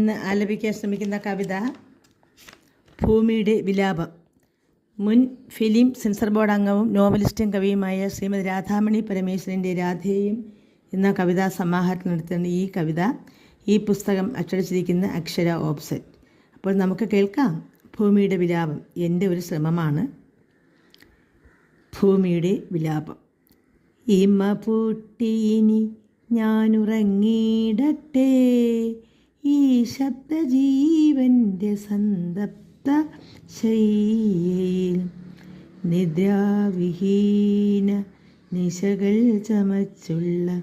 ഇന്ന് ആലപിക്കാൻ ശ്രമിക്കുന്ന കവിത ഭൂമിയുടെ വിലാപം. മുൻ ഫിലിം സെൻസർ ബോർഡ് അംഗവും നോവലിസ്റ്റും കവിയുമായ ശ്രീമതി രാധാമണി പരമേശ്വരന്റെ രാധേയും എന്ന കവിതാ സമാഹാരത്തിൽ നടത്തുന്ന ഈ കവിത ഈ പുസ്തകം അച്ചടിച്ചിരിക്കുന്ന അക്ഷര ഓപ്സെറ്റ്. അപ്പോൾ നമുക്ക് കേൾക്കാം. ഭൂമിയുടെ വിലാപം എന്റെ ഒരു ശ്രമമാണ്. ഭൂമിയുടെ വിലാപം. ഇമ പൂട്ടിയിനി ഞാനുറങ്ങിയിടട്ടെ. ഈ ശബ്ദജീവന്റെ സന്തപ്ത ശയ്യയിൽ നിദ്രാവിഹീന നിശകൾ ചമച്ചുള്ള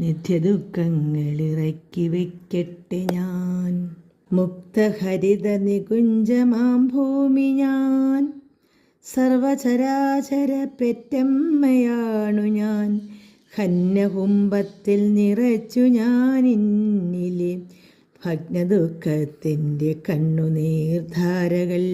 നിത്യദുഃഖങ്ങൾ ഇറക്കി വയ്ക്കട്ടെ ഞാൻ. മുക്തഹരിത നികുഞ്ചമാം ഭൂമി ഞാൻ. സർവചരാചര പെറ്റമ്മയാണു ഞാൻ. ഹന്നകുംഭത്തിൽ നിറച്ചു ഞാൻ ഇന്നിലെ ഭഗ്നദുഃഖത്തിന്റെ കണ്ണുനീർധാരകൾ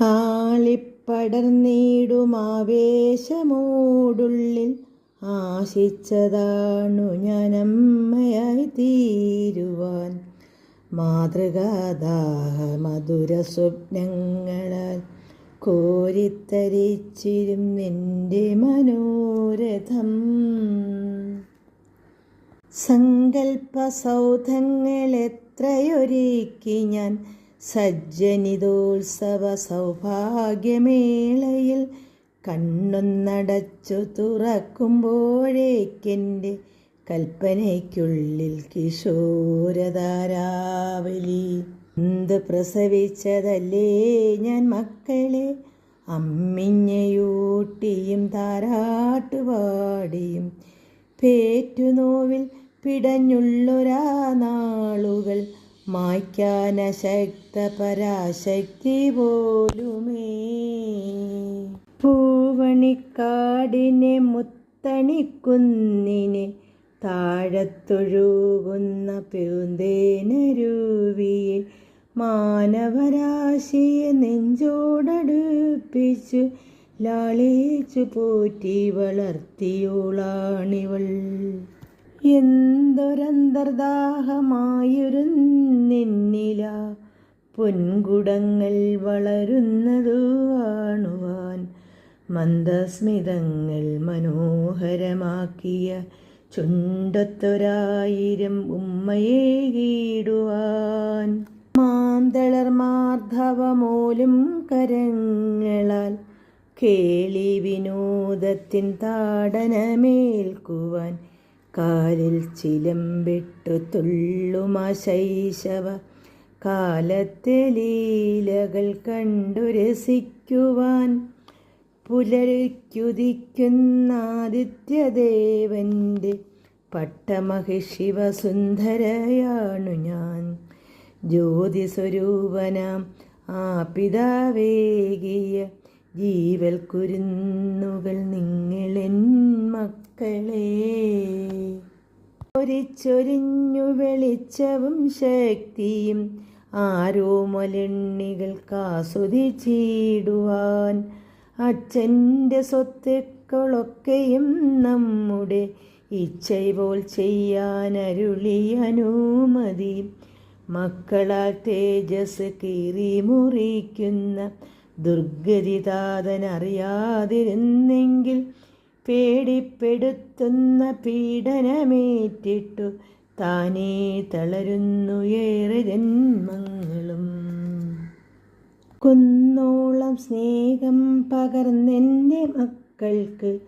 ആളിപ്പടർന്നിടുമാവേശമോടുള്ളിൽ ആശിച്ചതാണു ഞാനമ്മയായി തീരുവാൻ മാതൃകാദാഹ മധുര സ്വപ്നങ്ങളാൽ കോരിത്തരിച്ചിരും നിന്റെ മനോരഥം. എത്രയൊരുക്കി ഞാൻ സജ്ജനിതോത്സവ സൗഭാഗ്യമേളയിൽ കണ്ണൊന്നടച്ചു തുറക്കുമ്പോഴേക്കെന്റെ കൽപ്പനയ്ക്കുള്ളിൽ കിശോരധാരാവലി. എന്ത് പ്രസവിച്ചതല്ലേ ഞാൻ മക്കളെ? അമ്മിഞ്ഞയൂട്ടിയും താരാട്ടുപാടിയും പേറ്റുനോവിൽ പിടഞ്ഞുള്ളൊരാ നാളുകൾ മായ്ക്കാനശക്ത പരാശക്തി പോലുമേ. പൂവണിക്കാടിനെ മുത്തണിക്കുന്നിനെ താഴത്തൊഴുകുന്ന പെരുന്തേനരുവിയെ മാനവരാശിയെ നെഞ്ചോടടുപ്പിച്ചു ലാളിച്ചു പോറ്റി വളർത്തിയോളാണിവൾ. എന്തൊരന്തർദാഹമായൊരു നിന്നില പൊൻകുടങ്ങൾ വളരുന്നതു കാണുവാൻ മന്ദസ്മിതങ്ങൾ മനോഹരമാക്കിയ ചുണ്ടത്തൊരായിരം ഉമ്മയെ കീടുവാൻ മാന്തളർ മാർദ്ധവമോലും കരങ്ങളാൽ കേളി വിനോദത്തിൻ താടനമേൽക്കുവാൻ കാലിൽ ചിലമ്പിട്ടു തുള്ളുമശൈശവ കാലത്തെ ലീലകൾ കണ്ടു രസിക്കുവാൻ പുലരിക്കുദിക്കുന്നാദിത്യദേവന്റെ പട്ടമഹിശിവസുന്ദരയാണു ഞാൻ. ജ്യോതിസ്വരൂപനാം ആ പിതാവേകിയ ജീവൽ കുരുന്നുകൾ നിങ്ങളെൻ മക്കളെ ഒരിച്ചൊരിഞ്ഞു വെളിച്ചവും ശക്തിയും ആരോ മലണ്ണികൾക്കാസ്വദിച്ചിടുവാൻ അച്ഛന്റെ സ്വത്തുക്കളൊക്കെയും നമ്മുടെ ഇച്ഛപോൽ ചെയ്യാൻ അരുളി അനുമതി മക്കളാൽ തേജസ് കീറി മുറിക്കുന്ന ദുർഗതിതാതൻ താതനറിയാതിരുന്നെങ്കിൽ പേടിപ്പെടുത്തുന്ന പീഡനമേറ്റിട്ടു താനേ തളരുന്നു ഏറെ ജന്മങ്ങളും. കുന്നോളം സ്നേഹം പകർന്നെന്റെ മക്കൾക്ക്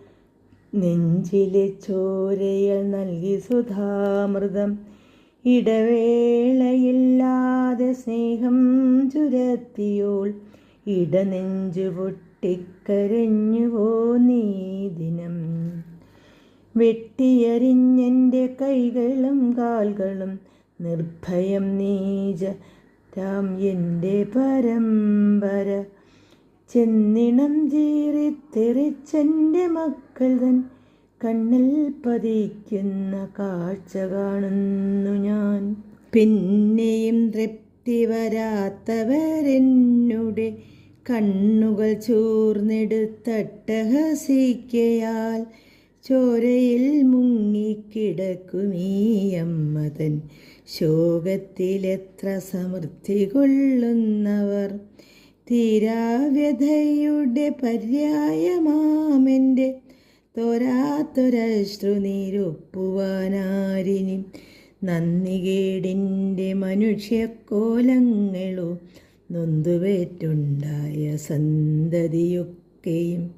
നെഞ്ചിലെ ചോരയൽ നൽകി സുധാമൃതം. ഇടവേളയില്ലാതെ സ്നേഹം ചുരത്തിയോൾ ഇടനെഞ്ചു പൊട്ടിക്കരഞ്ഞുവോ നീ ദിനം. വെട്ടിയറിഞ്ഞെന്റെ കൈകളും കാൽകളും നിർഭയം നീജ രാം എന്റെ പരമ്പര. ചെന്നിണം ചീറിത്തെറിച്ചെന്റെ മക്കൾ തൻ കണ്ണിൽ പതിക്കുന്ന കാഴ്ച കാണുന്നു ഞാൻ. പിന്നെയും തൃപ്തി വരാത്തവരെന്നുടെ കണ്ണുകൾ ചോർന്നെടുത്തട്ടഹസിക്കയാൽ ചോരയിൽ മുങ്ങിക്കിടക്കുമീയമ്മതൻ. ശോകത്തിലെത്ര സമൃദ്ധി കൊള്ളുന്നവർ. തീരാവ്യതയുടെ പര്യായമാമെന്റെ തോരാത്തൊരശ്രു നീരൊപ്പുവാനാരിനി. നന്ദികേടിന്റെ മനുഷ്യക്കോലങ്ങളോ നൊന്തുവേറ്റുണ്ടായ സന്തതിയൊക്കെയും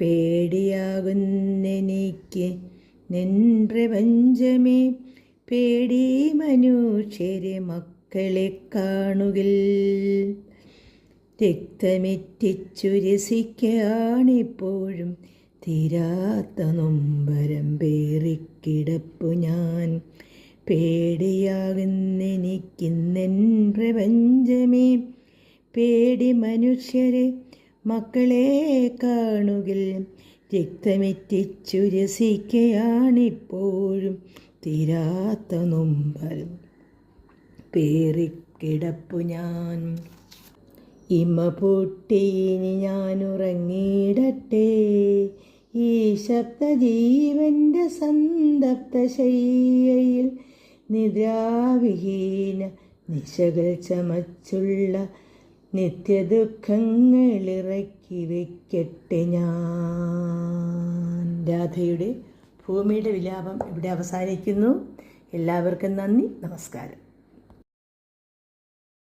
പേടിയാകുന്നെനിക്ക് നിൻ പ്രപഞ്ചമേ പേടി മനുഷ്യരെ മക്കളെ കാണുകിൽ. രക്തമെറ്റിച്ചു രസിക്കാണിപ്പോഴും തീരാത്ത നൊമ്പരം പേറിക്കിടപ്പു ഞാൻ. പേടിയാകുന്നെനിക്കിന്നെൻ പേടി മനുഷ്യരെ മക്കളെ കാണുകിൽ. രക്തമെറ്റിച്ചു രസിക്കയാണിപ്പോഴും തീരാത്ത നൊമ്പൽ. പേറിക്കിടപ്പു ഞാൻ. ഇമ പൊട്ടിയിനി ഞാൻ ഉറങ്ങിയിടട്ടെ ഈ ശബ്ദജീവന്റെ സന്തപ്ത ശയ്യയിൽ നിദ്രാവിഹീന നിശകൾ ചമച്ചുള്ള നിത്യദുഃഖങ്ങൾ ഇറക്കി വയ്ക്കട്ടെ ഞാൻ. രാധയുടെ ഭൂമിയുടെ വിലാപം ഇവിടെ അവസാനിക്കുന്നു. എല്ലാവർക്കും നന്ദി. നമസ്കാരം.